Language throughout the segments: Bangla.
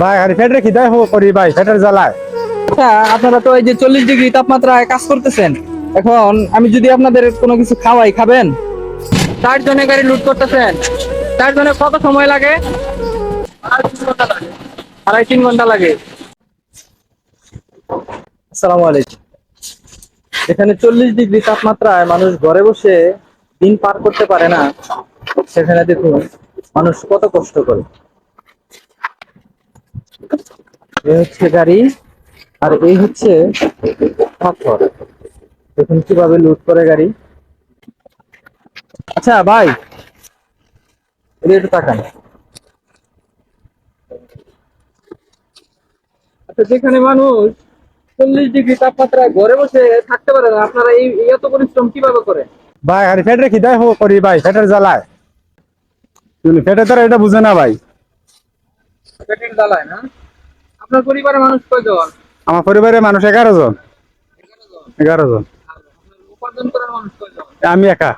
ভাই, আর ফেটে খিদাই হো করি ভাই ফেটের জ্বালায়। আচ্ছা আপনারা তো এই যে চল্লিশ ডিগ্রি তাপমাত্রায় কাজ করতেছেন, এখন আমি যদি আপনাদের কোনো কিছু খাওয়াই, খাবেন? চার জনে গাড়ি লুট করতেছেন, চার জনে কত সময় লাগে? আড়াই, তিন ঘণ্টা লাগে। আসসালামু আলাইকুম। এখানে চল্লিশ ডিগ্রি তাপমাত্রায় মানুষ ঘরে বসে দিন পার করতে পারে না। সেখানে দেখুন, মানুষ কত কষ্ট করে। হচ্ছে গাড়ি আর এই হচ্ছে পাথর। দেখুন কীভাবে লুট করে গাড়ি। আচ্ছা ভাই একটু তাকান। আচ্ছা যেখানে মানুষ চল্লিশ ডিগ্রি তাপমাত্রায় ঘরে বসে থাকতে পারে না আপনারা এই এত পরিশ্রম কীভাবে করে ভাই আর ফেটে খিদাই হো করি ভাই ফেটের জ্বালায়। ফেটে তারা এটা বুঝে না ভাই। পেটের জ্বালায় না? আপনার পরিবারের মানুষ কয়জন? আমার পরিবারের মানুষ এগারো জন। এগারো জন। উপার্জন করার মানুষ কয়জন? আমি একা।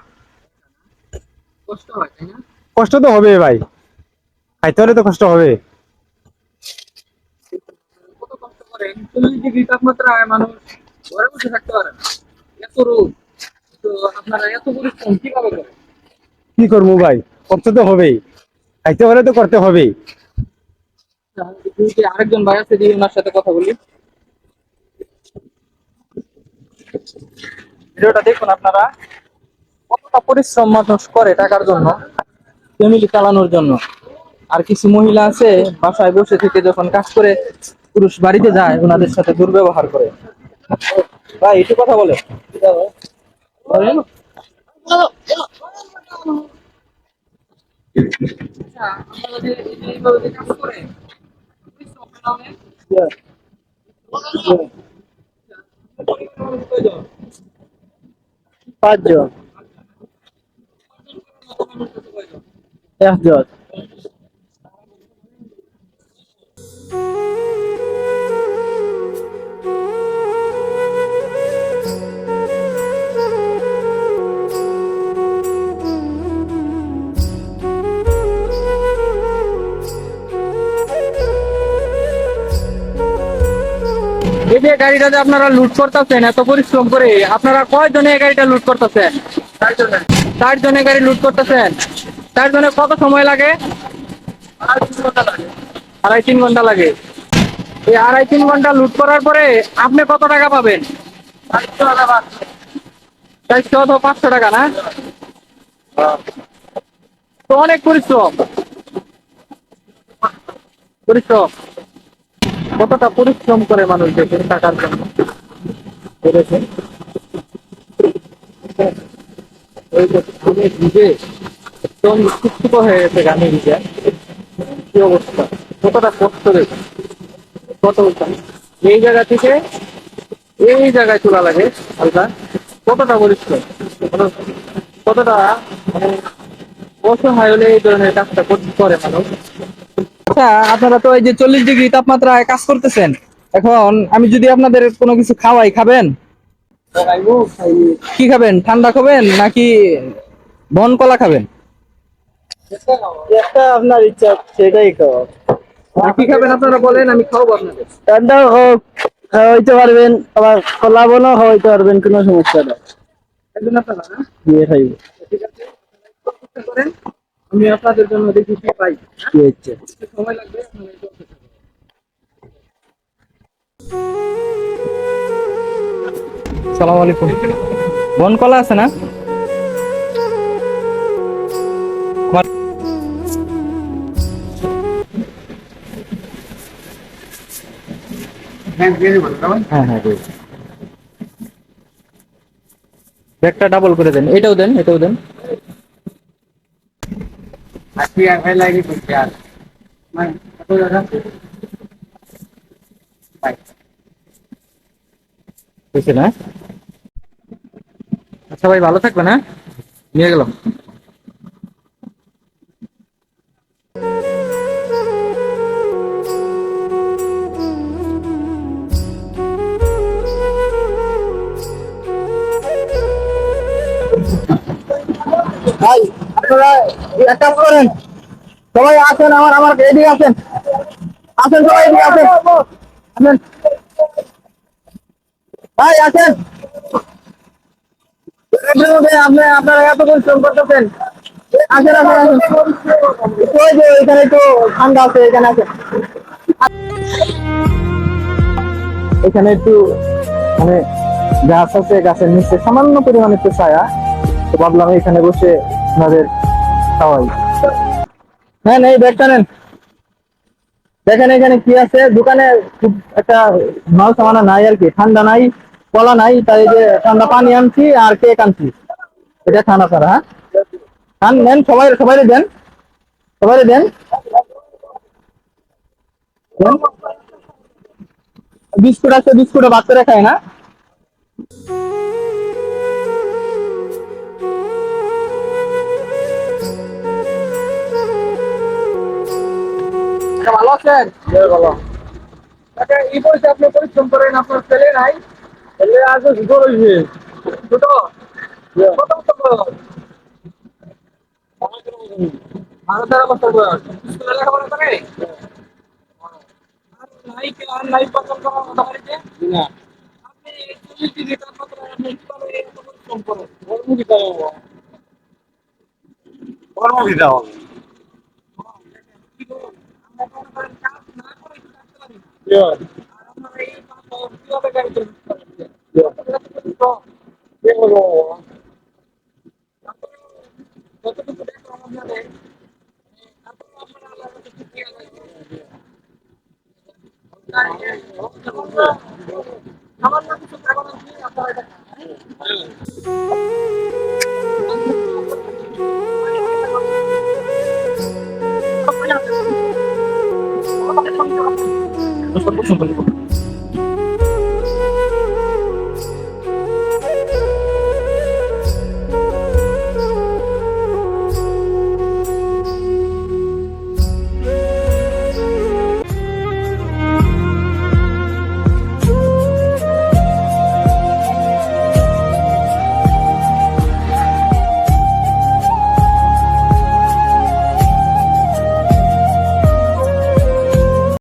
কষ্ট হয় তাই না? কষ্ট তো হবে ভাই। খাইতে হলে তো কষ্ট হবে কত কষ্ট করেন? চল্লিশ ডিগ্রি তাপমাত্রায় মানুষ ঘরে বসে থাকতে পারে না। এত রোদ। তো আপনারা এত পরিশ্রম কীভাবে করেন? কি করব ভাই? করতে তো হবেই। খাইতে হলে তো করতে হবেই। আরেকজন ভাই আছে দিয়ে ওনার সাথে কথা বলি। ভিডিওটা দেখুন আপনারা। কতটা পরিশ্রম মানুষ করে টাকার জন্য ফ্যামিলি চালানোর জন্য। আর কিছু মহিলা আছে বাসায় বসে থেকে যখন কাজ করে পুরুষ বাড়িতে যায় ওনাদের সাথে দুর্ব্যবহার করে। ভাই একটু কথা বলে। আচ্ছা, কাজ পাঁচজন কয়জন? একজন এই যে গাড়িটা যে আপনারা লুট করতেছেন এত পরিশ্রম করে আপনারা কয়জনে এই গাড়িটা লুট করতেছেন? চার জনে গাড়ি লুট করতেছেন? চার জনে কত সময় লাগে? আড়াই তিন ঘণ্টা লাগে। এই আড়াই তিন ঘণ্টা লুট করার পরে আপনি কত টাকা পাবেন? চারশো পাঁচশো টাকা না? তো অনেক পরিশ্রম। পরিশ্রম। কতটা পরিশ্রম করে মানুষ দেখেন টাকার জন্য? করেছেন? ওই যে ঘামে ভিজে একদম শুষ্ক হয়ে গেছে ঘামে ভিজে কি অবস্থা? কতটা কষ্ট দেখে কত এই জায়গা থেকে এই জায়গায় তোলা লাগে, হালকা। কতটা পরিশ্রম? কতটা মানে অসহায় হলে এই ধরনের কাজটা করে মানুষ? আচ্ছা আপনারা তো এই যে চল্লিশ ডিগ্রি তাপমাত্রায় কাজ করতেছেন। এখন আমি যদি আপনাদের কোনো কিছু খাওয়াই খাবেন? কি খাবেন? ঠান্ডা খাবেন নাকি বন কলা খাবেন? একটা আপনার ইচ্ছা সেটাই খাওয়া কি খাবেন আপনারা বলেন আমি খাওয়াবো আপনাদের। ঠান্ডাও হোক হইতে পারবেন আবার কলা বনও হইতে পারবেন কোনো সমস্যা নেই। খাইব। ঠিক আছে। করেন আমি আপনাদের জন্য দেখি কি পাই? কি হচ্ছে? সময় লাগবে করুন। সালাম আলাইকুম। বন কলা আছে না? হ্যাঁ হ্যাঁ ব্যাগটা ডাবল করে দেন। এটাও দেন এটাও দেন। হয়েছে না? আচ্ছা ভাই ভালো থাকবে না নিয়ে গেলাম। ভাই করেন। সবাই আসেন, আমার আমার এদিকে আসেন। আসেন, সবাই এদিকে আসেন। আসেন। ভাই, আসেন। এখানে একটু ঠান্ডা আছে, এখানে এখানে একটু মানে গাছ আছে, গাছের নিচে সামান্য পরিমাণে একটু ছায়া। তো ভাবলাম এখানে বসে আপনাদের খাওয়াই। হ্যাঁ এই ব্যাগটা নেন। দেখেন এখানে কি আছে? দোকানে খুব একটা মাল সামানা নাই আর কি। ঠান্ডা নাই, কলা নাই, তাই যে ঠান্ডা পানি আনছি আর কেক আনছি। এটা ঠান্ডা ছাড়া হ্যাঁ? নেন সবাই সবাই দেন। সবাই দেন। বিস্কুট আছে বিস্কুটে বাচ্চারা খায় না। আছেন? ভালো এই বয়সে আপনি পরিশ্রম করেন আপনার ছেলে নাই? ছেলে আগে ছোট রয়েছে ছোট? কত বছর বয়স? বারো তেরো বছর বয়স। স্কুলে লেখাপড়া করে? নাই আর নাই পছন্দ করার কথা বাড়িতে না। আপনি চল্লিশ ডিগ্রি তাপমাত্রায় আপনি কীভাবে পরিশ্রম করেন? গরম হবে কর্ম হবে যতটুকু দেখলাম আপনাদের তারপরে আপনারা আল্লাহর কাছে শুকরিয়া আদায়